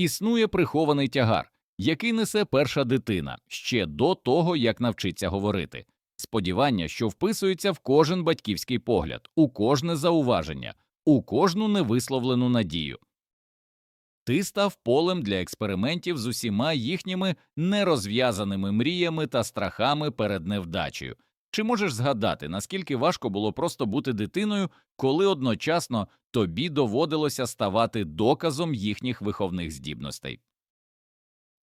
Існує прихований тягар, який несе перша дитина ще до того, як навчиться говорити. Сподівання, що вписується в кожен батьківський погляд, у кожне зауваження, у кожну невисловлену надію. Ти став полем для експериментів з усіма їхніми нерозв'язаними мріями та страхами перед невдачею. Чи можеш згадати, наскільки важко було просто бути дитиною, коли одночасно тобі доводилося ставати доказом їхніх виховних здібностей?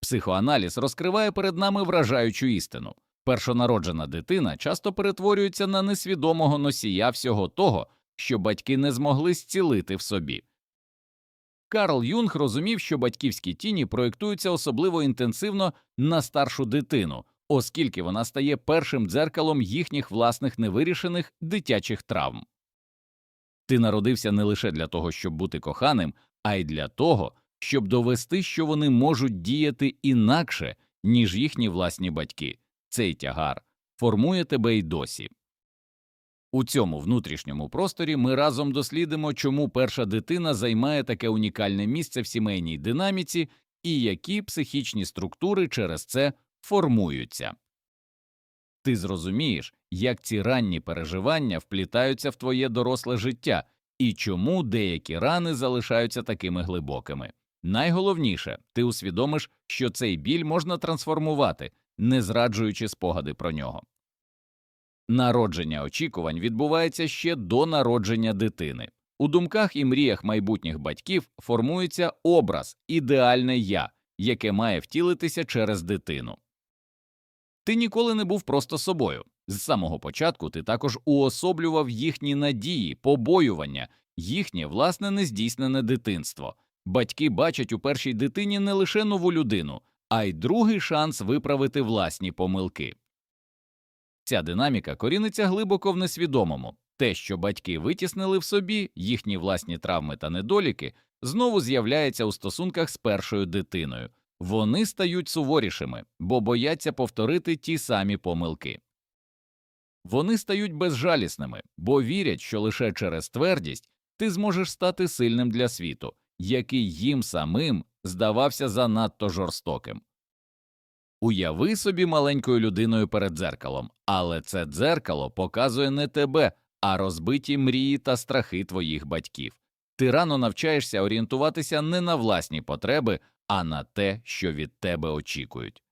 Психоаналіз розкриває перед нами вражаючу істину. Першонароджена дитина часто перетворюється на несвідомого носія всього того, що батьки не змогли зцілити в собі. Карл Юнг розумів, що батьківські тіні проєктуються особливо інтенсивно на старшу дитину, оскільки вона стає першим дзеркалом їхніх власних невирішених дитячих травм. Ти народився не лише для того, щоб бути коханим, а й для того, щоб довести, що вони можуть діяти інакше, ніж їхні власні батьки. Цей тягар формує тебе й досі. У цьому внутрішньому просторі ми разом дослідимо, чому перша дитина займає таке унікальне місце в сімейній динаміці і які психічні структури через це формуються. Ти зрозумієш, як ці ранні переживання вплітаються в твоє доросле життя і чому деякі рани залишаються такими глибокими. Найголовніше, ти усвідомиш, що цей біль можна трансформувати, не зраджуючи спогади про нього. Народження очікувань відбувається ще до народження дитини. У думках і мріях майбутніх батьків формується образ, ідеальне я, яке має втілитися через дитину. Ти ніколи не був просто собою. З самого початку ти також уособлював їхні надії, побоювання, їхнє власне нездійснене дитинство. Батьки бачать у першій дитині не лише нову людину, а й другий шанс виправити власні помилки. Ця динаміка коріниться глибоко в несвідомому. Те, що батьки витіснили в собі їхні власні травми та недоліки, знову з'являється у стосунках з першою дитиною. Вони стають суворішими, бо бояться повторити ті самі помилки. Вони стають безжалісними, бо вірять, що лише через твердість ти зможеш стати сильним для світу, який їм самим здавався занадто жорстоким. Уяви собі маленькою людиною перед дзеркалом, але це дзеркало показує не тебе, а розбиті мрії та страхи твоїх батьків. Ти рано навчаєшся орієнтуватися не на власні потреби, а на те, що від тебе очікують.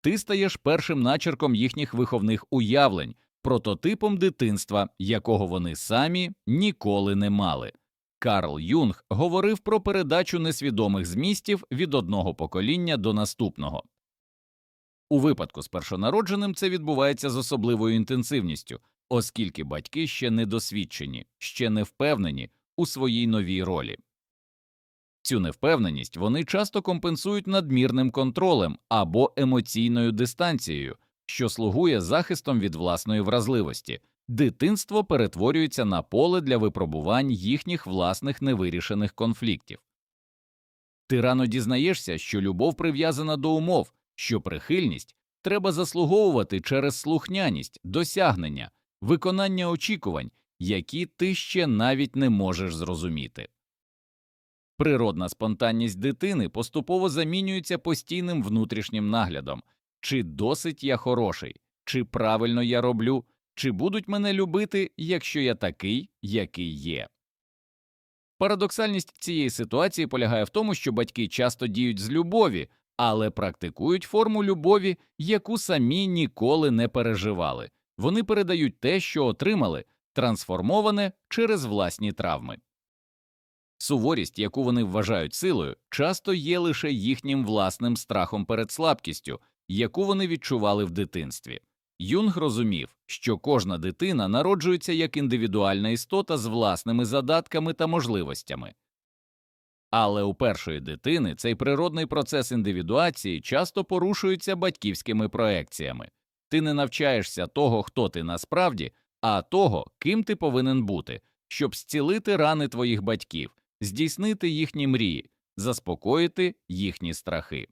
Ти стаєш першим начерком їхніх виховних уявлень, прототипом дитинства, якого вони самі ніколи не мали. Карл Юнг говорив про передачу несвідомих змістів від одного покоління до наступного. У випадку з першонародженим це відбувається з особливою інтенсивністю, оскільки батьки ще не досвідчені, ще не впевнені у своїй новій ролі. Цю невпевненість вони часто компенсують надмірним контролем або емоційною дистанцією, що слугує захистом від власної вразливості. Дитинство перетворюється на поле для випробувань їхніх власних невирішених конфліктів. Ти рано дізнаєшся, що любов прив'язана до умов, що прихильність треба заслуговувати через слухняність, досягнення, виконання очікувань, які ти ще навіть не можеш зрозуміти. Природна спонтанність дитини поступово замінюється постійним внутрішнім наглядом чи досить я хороший, чи правильно я роблю, чи будуть мене любити, якщо я такий, який є. Парадоксальність цієї ситуації полягає в тому, що батьки часто діють з любові, але практикують форму любові, яку самі ніколи не переживали. Вони передають те, що отримали, трансформоване через власні травми. Суворість, яку вони вважають силою, часто є лише їхнім власним страхом перед слабкістю, яку вони відчували в дитинстві. Юнг розумів, що кожна дитина народжується як індивідуальна істота з власними задатками та можливостями. Але у першої дитини цей природний процес індивідуації часто порушується батьківськими проекціями. Ти не навчаєшся того, хто ти насправді, а того, ким ти повинен бути, щоб зцілити рани твоїх батьків, здійснити їхні мрії, заспокоїти їхні страхи.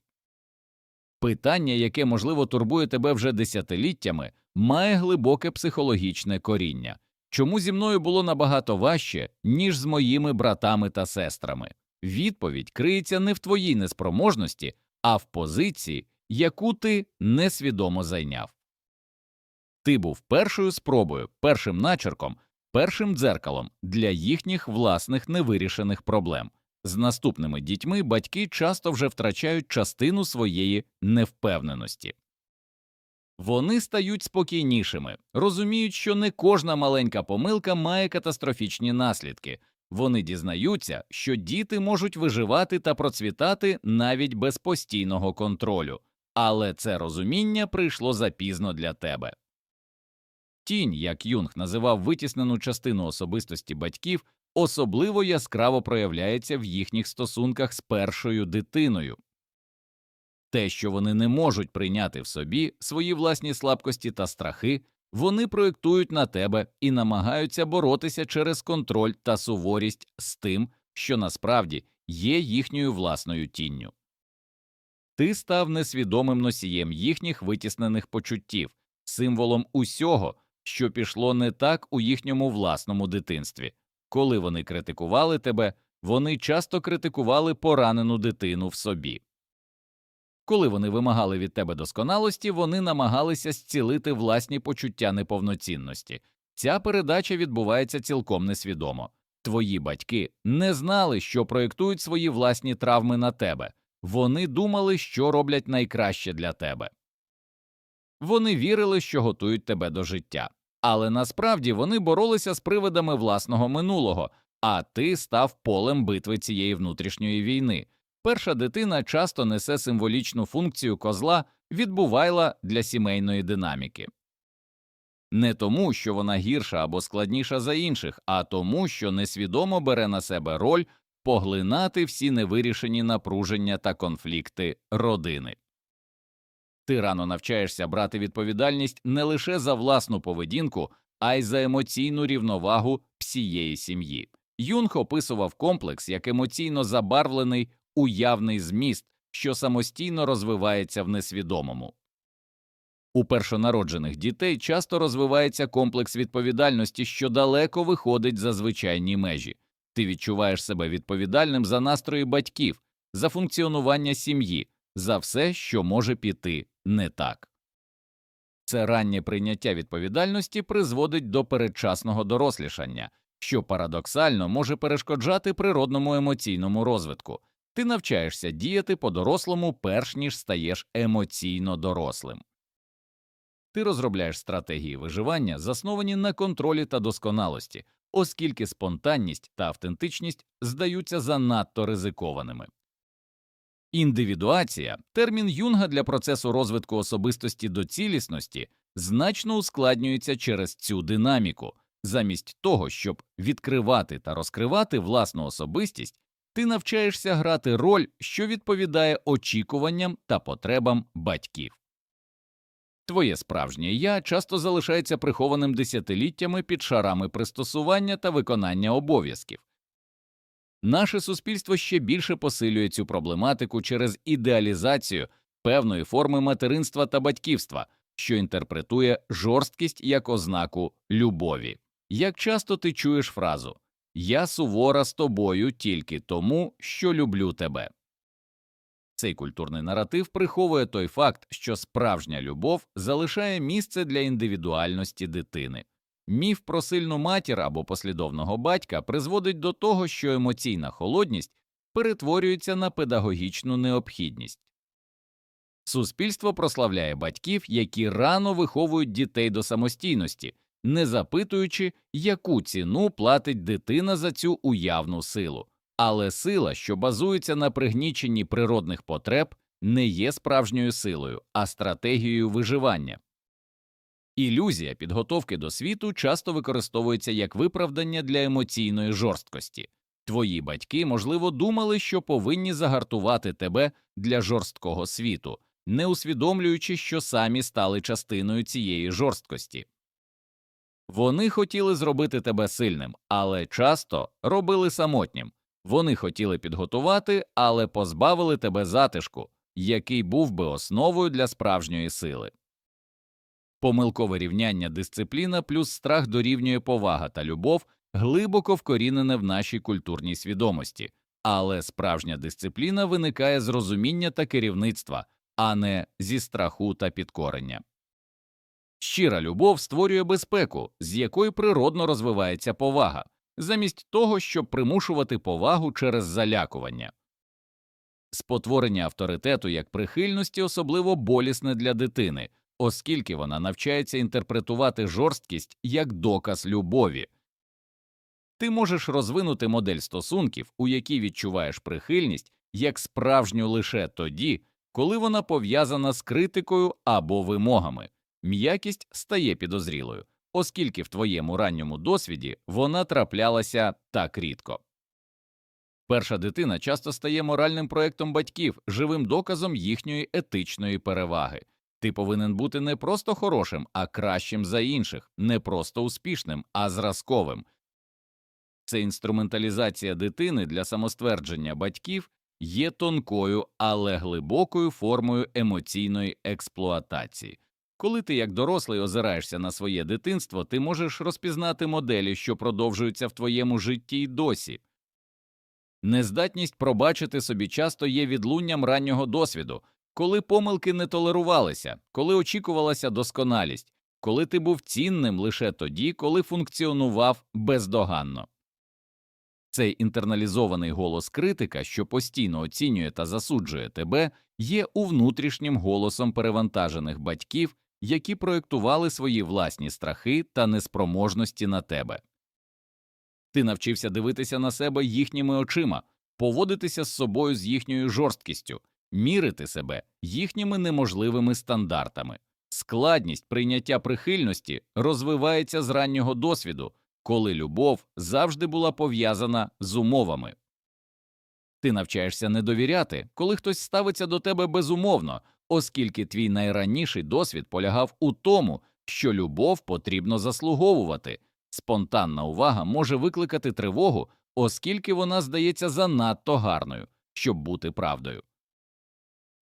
Питання, яке, можливо, турбує тебе вже десятиліттями, має глибоке психологічне коріння. Чому зі мною було набагато важче, ніж з моїми братами та сестрами? Відповідь криється не в твоїй неспроможності, а в позиції, яку ти несвідомо зайняв. Ти був першою спробою, першим начерком, першим дзеркалом для їхніх власних невирішених проблем. З наступними дітьми батьки часто вже втрачають частину своєї невпевненості. Вони стають спокійнішими, розуміють, що не кожна маленька помилка має катастрофічні наслідки. Вони дізнаються, що діти можуть виживати та процвітати навіть без постійного контролю, але це розуміння прийшло запізно для тебе. Тінь, як Юнг називав витіснену частину особистості батьків, особливо яскраво проявляється в їхніх стосунках з першою дитиною. Те, що вони не можуть прийняти в собі свої власні слабкості та страхи, вони проєктують на тебе і намагаються боротися через контроль та суворість з тим, що насправді є їхньою власною тінню. Ти став несвідомим носієм їхніх витіснених почуттів, символом усього, що пішло не так у їхньому власному дитинстві. Коли вони критикували тебе, вони часто критикували поранену дитину в собі. Коли вони вимагали від тебе досконалості, вони намагалися зцілити власні почуття неповноцінності. Ця передача відбувається цілком несвідомо. Твої батьки не знали, що проєктують свої власні травми на тебе, вони думали, що роблять найкраще для тебе. Вони вірили, що готують тебе до життя, але насправді вони боролися з привидами власного минулого, а ти став полем битви цієї внутрішньої війни. Перша дитина часто несе символічну функцію козла відбувайла для сімейної динаміки. Не тому, що вона гірша або складніша за інших, а тому, що несвідомо бере на себе роль поглинати всі невирішені напруження та конфлікти родини. Ти рано навчаєшся брати відповідальність не лише за власну поведінку, а й за емоційну рівновагу всієї сім'ї. Юнг описував комплекс як емоційно забарвлений уявний зміст, що самостійно розвивається в несвідомому. У першонароджених дітей часто розвивається комплекс відповідальності, що далеко виходить за звичайні межі. Ти відчуваєш себе відповідальним за настрої батьків, за функціонування сім'ї, за все, що може піти не так. Це раннє прийняття відповідальності призводить до передчасного дорослішання, що парадоксально може перешкоджати природному емоційному розвитку. Ти навчаєшся діяти по дорослому, перш ніж стаєш емоційно дорослим. Ти розробляєш стратегії виживання, засновані на контролі та досконалості, оскільки спонтанність та автентичність здаються занадто ризикованими. Індивідуація термін юнга для процесу розвитку особистості до цілісності значно ускладнюється через цю динаміку, замість того, щоб відкривати та розкривати власну особистість, ти навчаєшся грати роль, що відповідає очікуванням та потребам батьків. Твоє справжнє я часто залишається прихованим десятиліттями під шарами пристосування та виконання обов'язків. Наше суспільство ще більше посилює цю проблематику через ідеалізацію певної форми материнства та батьківства, що інтерпретує жорсткість як ознаку любові. Як часто ти чуєш фразу Я сувора з тобою тільки тому, що люблю тебе. Цей культурний наратив приховує той факт, що справжня любов залишає місце для індивідуальності дитини. Міф про сильну матір або послідовного батька призводить до того, що емоційна холодність перетворюється на педагогічну необхідність. Суспільство прославляє батьків, які рано виховують дітей до самостійності, не запитуючи, яку ціну платить дитина за цю уявну силу. Але сила, що базується на пригніченні природних потреб, не є справжньою силою, а стратегією виживання. Ілюзія підготовки до світу часто використовується як виправдання для емоційної жорсткості. Твої батьки, можливо, думали, що повинні загартувати тебе для жорсткого світу, не усвідомлюючи, що самі стали частиною цієї жорсткості. Вони хотіли зробити тебе сильним, але часто робили самотнім. Вони хотіли підготувати, але позбавили тебе затишку, який був би основою для справжньої сили. Помилкове рівняння дисципліна плюс страх дорівнює повага та любов глибоко вкорінене в нашій культурній свідомості, Але справжня дисципліна виникає з розуміння та керівництва, а не зі страху та підкорення. Щира любов створює безпеку, з якої природно розвивається повага, замість того, щоб примушувати повагу через залякування. Спотворення авторитету як прихильності особливо болісне для дитини, оскільки вона навчається інтерпретувати жорсткість як доказ любові. Ти можеш розвинути модель стосунків, у якій відчуваєш прихильність як справжню лише тоді, коли вона пов'язана з критикою або вимогами. М'якість стає підозрілою, оскільки в твоєму ранньому досвіді вона траплялася так рідко. Перша дитина часто стає моральним проектом батьків, живим доказом їхньої етичної переваги. Ти повинен бути не просто хорошим, а кращим за інших, не просто успішним, а зразковим. Це інструменталізація дитини для самоствердження батьків є тонкою, але глибокою формою емоційної експлуатації. Коли ти як дорослий озираєшся на своє дитинство, ти можеш розпізнати моделі, що продовжуються в твоєму житті й досі. Нездатність пробачити собі часто є відлунням раннього досвіду, коли помилки не толерувалися, коли очікувалася досконалість, коли ти був цінним лише тоді, коли функціонував бездоганно. Цей інтерналізований голос критика, що постійно оцінює та засуджує тебе, є у внутрішнім голосом перевантажених батьків, які проєктували свої власні страхи та неспроможності на тебе. Ти навчився дивитися на себе їхніми очима, поводитися з собою з їхньою жорсткістю, мірити себе їхніми неможливими стандартами. Складність прийняття прихильності розвивається з раннього досвіду, коли любов завжди була пов'язана з умовами. Ти навчаєшся не довіряти, коли хтось ставиться до тебе безумовно, оскільки твій найранніший досвід полягав у тому, що любов потрібно заслуговувати. Спонтанна увага може викликати тривогу, оскільки вона здається занадто гарною, щоб бути правдою.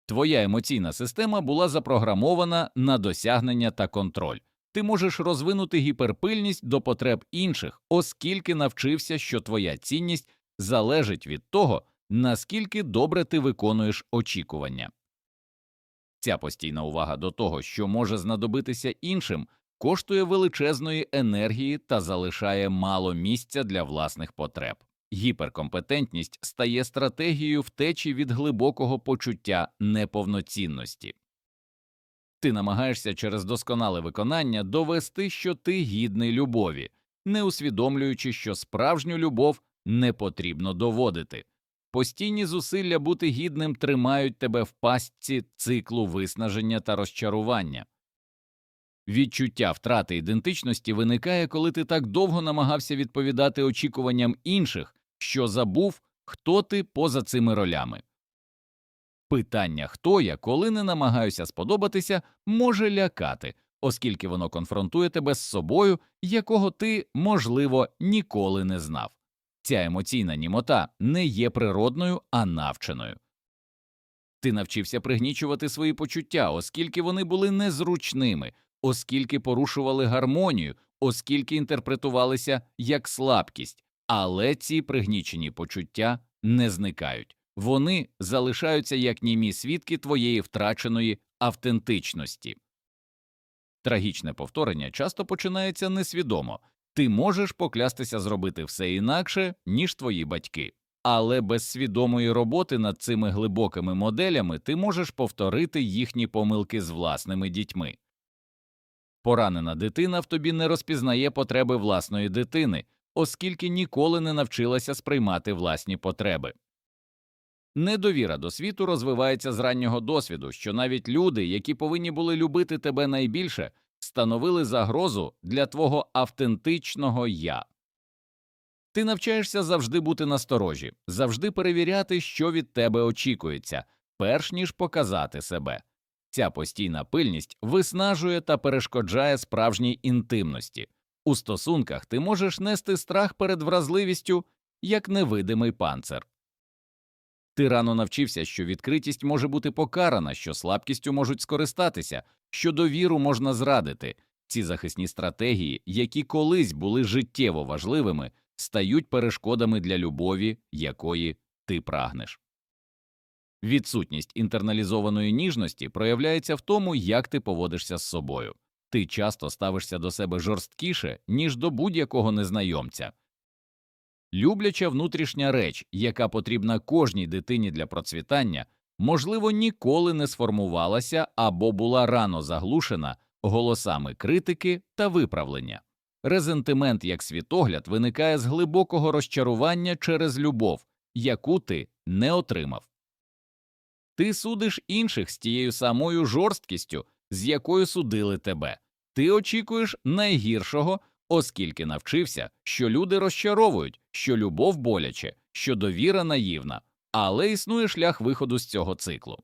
Твоя емоційна система була запрограмована на досягнення та контроль. Ти можеш розвинути гіперпильність до потреб інших, оскільки навчився, що твоя цінність залежить від того, наскільки добре ти виконуєш очікування. Ця постійна увага до того, що може знадобитися іншим, коштує величезної енергії та залишає мало місця для власних потреб. Гіперкомпетентність стає стратегією втечі від глибокого почуття неповноцінності. Ти намагаєшся через досконале виконання довести, що ти гідний любові, не усвідомлюючи, що справжню любов не потрібно доводити. Постійні зусилля бути гідним тримають тебе в пастці циклу виснаження та розчарування. Відчуття втрати ідентичності виникає, коли ти так довго намагався відповідати очікуванням інших, що забув, хто ти поза цими ролями. Питання, хто я, коли не намагаюся сподобатися, може лякати, оскільки воно конфронтує тебе з собою, якого ти, можливо, ніколи не знав. Ця емоційна німота не є природною, а навченою. Ти навчився пригнічувати свої почуття, оскільки вони були незручними, оскільки порушували гармонію, оскільки інтерпретувалися як слабкість, але ці пригнічені почуття не зникають. Вони залишаються як німі свідки твоєї втраченої автентичності. Трагічне повторення часто починається несвідомо ти можеш поклястися зробити все інакше, ніж твої батьки, але без свідомої роботи над цими глибокими моделями ти можеш повторити їхні помилки з власними дітьми. Поранена дитина в тобі не розпізнає потреби власної дитини, оскільки ніколи не навчилася сприймати власні потреби. Недовіра до світу розвивається з раннього досвіду, що навіть люди, які повинні були любити тебе найбільше, становили загрозу для твого автентичного я. Ти навчаєшся завжди бути насторожі, завжди перевіряти, що від тебе очікується, перш ніж показати себе. Ця постійна пильність виснажує та перешкоджає справжній інтимності. У стосунках ти можеш нести страх перед вразливістю як невидимий панцир. Ти рано навчився, що відкритість може бути покарана, що слабкістю можуть скористатися, що довіру можна зрадити. Ці захисні стратегії, які колись були життєво важливими, стають перешкодами для любові, якої ти прагнеш. Відсутність інтерналізованої ніжності проявляється в тому, як ти поводишся з собою. Ти часто ставишся до себе жорсткіше, ніж до будь-якого незнайомця. Любляча внутрішня реч, яка потрібна кожній дитині для процвітання, можливо, ніколи не сформувалася або була рано заглушена голосами критики та виправлення. Резентимент як світогляд виникає з глибокого розчарування через любов, яку ти не отримав. Ти судиш інших з тією самою жорсткістю, з якою судили тебе. Ти очікуєш найгіршого, оскільки навчився, що люди розчаровують, що любов боляче, що довіра наївна, але існує шлях виходу з цього циклу.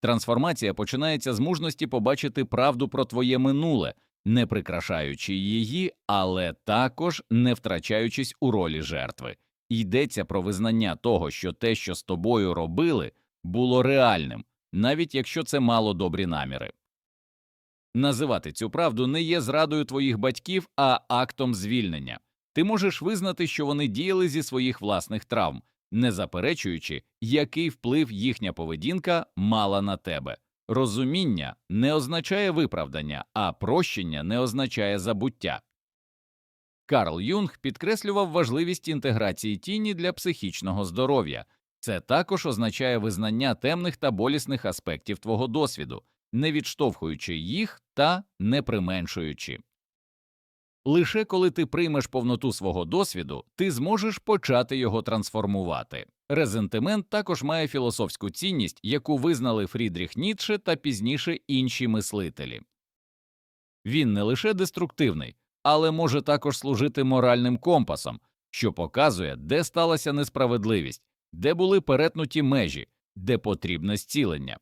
Трансформація починається з мужності побачити правду про твоє минуле, не прикрашаючи її, але також не втрачаючись у ролі жертви. Йдеться про визнання того, що те, що з тобою робили, було реальним, навіть якщо це мало добрі наміри. Називати цю правду не є зрадою твоїх батьків, а актом звільнення. Ти можеш визнати, що вони діяли зі своїх власних травм, не заперечуючи, який вплив їхня поведінка мала на тебе. Розуміння не означає виправдання, а прощення не означає забуття. Карл Юнг підкреслював важливість інтеграції тіні для психічного здоров'я. Це також означає визнання темних та болісних аспектів твого досвіду, не відштовхуючи їх та не применшуючи. Лише коли ти приймеш повноту свого досвіду, ти зможеш почати його трансформувати. Резентимент також має філософську цінність, яку визнали Фрідріх Ніцше та пізніше інші мислителі. Він не лише деструктивний, але може також служити моральним компасом, що показує, де сталася несправедливість, де були перетнуті межі, де потрібне зцілення.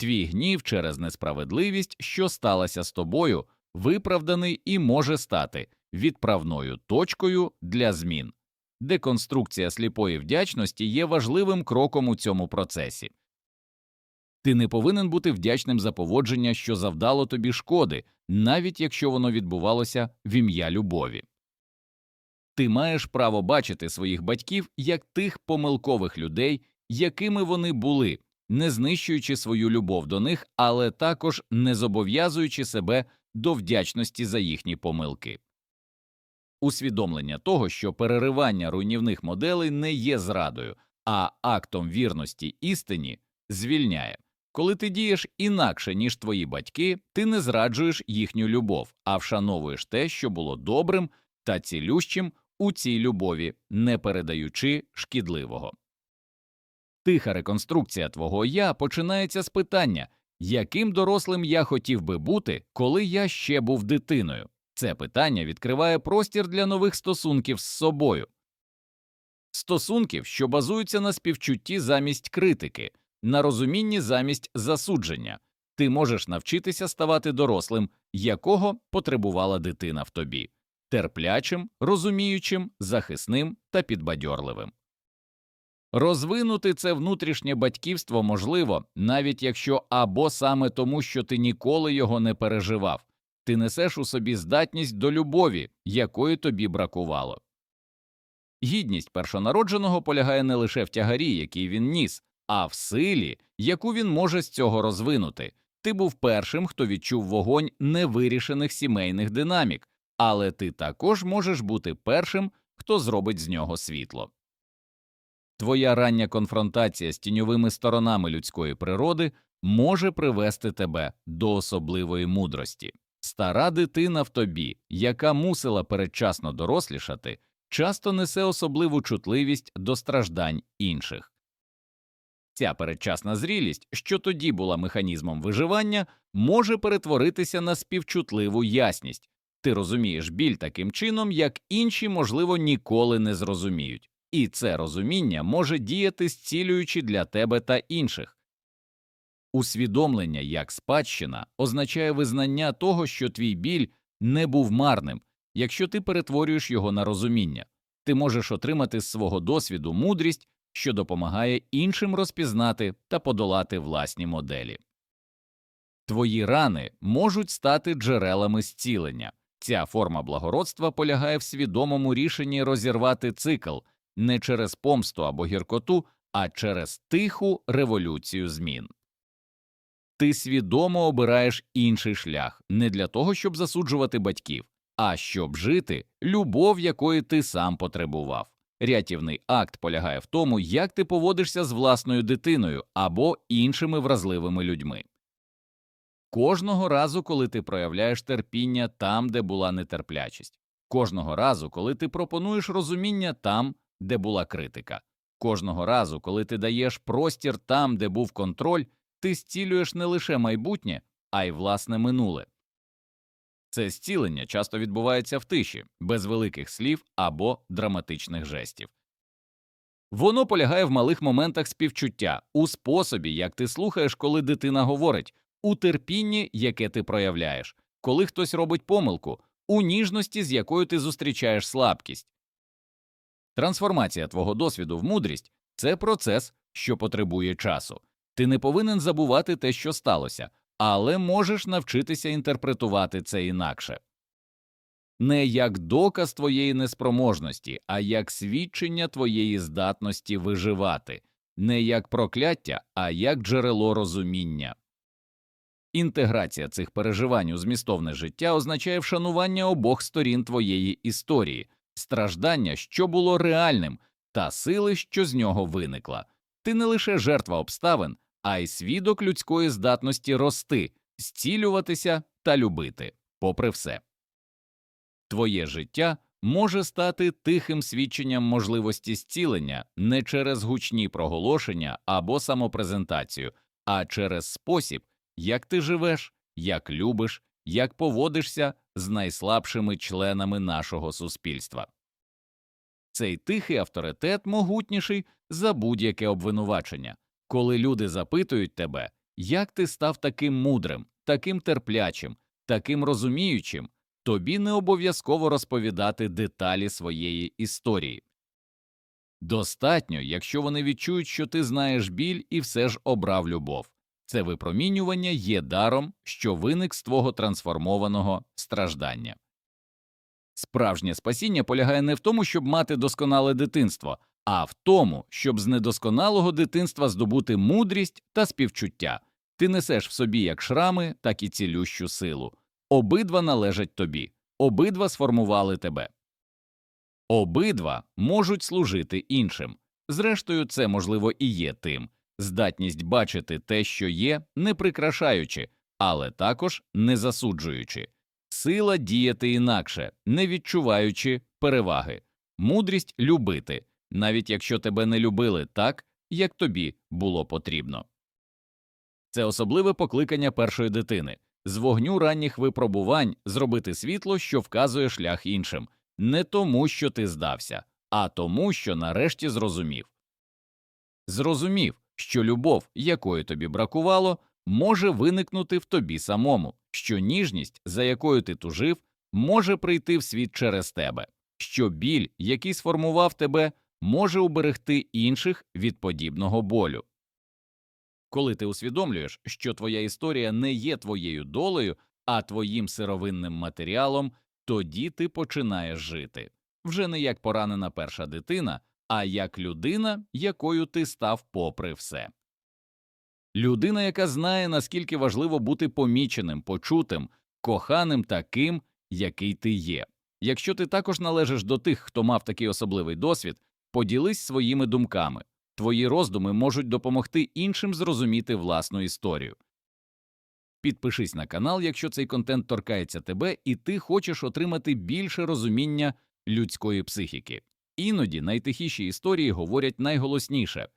Твій гнів через несправедливість, що сталася з тобою, виправданий і може стати відправною точкою для змін. Деконструкція сліпої вдячності є важливим кроком у цьому процесі. Ти не повинен бути вдячним за поводження, що завдало тобі шкоди, навіть якщо воно відбувалося в ім'я любові. Ти маєш право бачити своїх батьків як тих помилкових людей, якими вони були, не знищуючи свою любов до них, але також не зобов'язуючи себе до вдячності за їхні помилки. Усвідомлення того, що переривання руйнівних моделей не є зрадою, а актом вірності істині звільняє. Коли ти дієш інакше, ніж твої батьки, ти не зраджуєш їхню любов, а вшановуєш те, що було добрим та цілющим у цій любові, не передаючи шкідливого. Тиха реконструкція твого я починається з питання, яким дорослим я хотів би бути, коли я ще був дитиною. Це питання відкриває простір для нових стосунків з собою, стосунків, що базуються на співчутті замість критики, на розумінні замість засудження. Ти можеш навчитися ставати дорослим, якого потребувала дитина в тобі, терплячим, розуміючим, захисним та підбадьорливим. Розвинути це внутрішнє батьківство можливо, навіть якщо або саме тому, що ти ніколи його не переживав, ти несеш у собі здатність до любові, якої тобі бракувало. Гідність першонародженого полягає не лише в тягарі, який він ніс, а в силі, яку він може з цього розвинути. Ти був першим, хто відчув вогонь невирішених сімейних динамік, але ти також можеш бути першим, хто зробить з нього світло. Твоя рання конфронтація з тіньовими сторонами людської природи може привести тебе до особливої мудрості. Стара дитина в тобі, яка мусила передчасно дорослішати, часто несе особливу чутливість до страждань інших. Ця передчасна зрілість, що тоді була механізмом виживання, може перетворитися на співчутливу ясність. Ти розумієш біль таким чином, як інші, можливо, ніколи не зрозуміють, і це розуміння може діяти зцілюючи для тебе та інших. Усвідомлення як спадщина означає визнання того, що твій біль не був марним, якщо ти перетворюєш його на розуміння, ти можеш отримати з свого досвіду мудрість, що допомагає іншим розпізнати та подолати власні моделі. Твої рани можуть стати джерелами зцілення. Ця форма благородства полягає в свідомому рішенні розірвати цикл, не через помсту або гіркоту, а через тиху революцію змін. Ти свідомо обираєш інший шлях не для того, щоб засуджувати батьків, а щоб жити любов, якої ти сам потребував. Рятівний акт полягає в тому, як ти поводишся з власною дитиною або іншими вразливими людьми. Кожного разу, коли ти проявляєш терпіння там, де була нетерплячість, кожного разу, коли ти пропонуєш розуміння там, де була критика, кожного разу, коли ти даєш простір там, де був контроль, ти зцілюєш не лише майбутнє, а й власне минуле. Це зцілення часто відбувається в тиші, без великих слів або драматичних жестів. Воно полягає в малих моментах співчуття, у способі, як ти слухаєш, коли дитина говорить, у терпінні, яке ти проявляєш, коли хтось робить помилку, у ніжності, з якою ти зустрічаєш слабкість. Трансформація твого досвіду в мудрість це процес, що потребує часу. Ти не повинен забувати те, що сталося, але можеш навчитися інтерпретувати це інакше. Не як доказ твоєї неспроможності, а як свідчення твоєї здатності виживати, не як прокляття, а як джерело розуміння. Інтеграція цих переживань у змістовне життя означає вшанування обох сторін твоєї історії, страждання, що було реальним, та сили, що з нього виникла. Ти не лише жертва обставин, а й свідок людської здатності рости, зцілюватися та любити, попри все. Твоє життя може стати тихим свідченням можливості зцілення не через гучні проголошення або самопрезентацію, а через спосіб, як ти живеш, як любиш, як поводишся з найслабшими членами нашого суспільства. Цей тихий авторитет могутніший за будь-яке обвинувачення, коли люди запитують тебе, як ти став таким мудрим, таким терплячим, таким розуміючим, тобі не обов'язково розповідати деталі своєї історії. Достатньо, якщо вони відчують, що ти знаєш біль і все ж обрав любов. Це випромінювання є даром, що виник з твого трансформованого страждання. Справжнє спасіння полягає не в тому, щоб мати досконале дитинство, а в тому, щоб з недосконалого дитинства здобути мудрість та співчуття. Ти несеш в собі як шрами, так і цілющу силу. Обидва належать тобі, обидва сформували тебе. Обидва можуть служити іншим. Зрештою, це можливо і є тим здатність бачити те, що є, не прикрашаючи, але також не засуджуючи, сила діяти інакше, не відчуваючи переваги, мудрість любити, навіть якщо тебе не любили так, як тобі було потрібно. Це особливе покликання першої дитини з вогню ранніх випробувань зробити світло, що вказує шлях іншим, не тому, що ти здався, а тому, що нарешті зрозумів. Зрозумів, що любов, якої тобі бракувало, може виникнути в тобі самому, що ніжність, за якою ти тужив, може прийти в світ через тебе, що біль, який сформував тебе, може уберегти інших від подібного болю. Коли ти усвідомлюєш, що твоя історія не є твоєю долею, а твоїм сировинним матеріалом, тоді ти починаєш жити вже не як поранена перша дитина, а як людина, якою ти став попри все. Людина, яка знає, наскільки важливо бути поміченим, почутим, коханим таким, який ти є. Якщо ти також належиш до тих, хто мав такий особливий досвід, поділись своїми думками. Твої роздуми можуть допомогти іншим зрозуміти власну історію. Підпишись на канал, якщо цей контент торкається тебе, і ти хочеш отримати більше розуміння людської психіки. Іноді найтихіші історії говорять найголосніше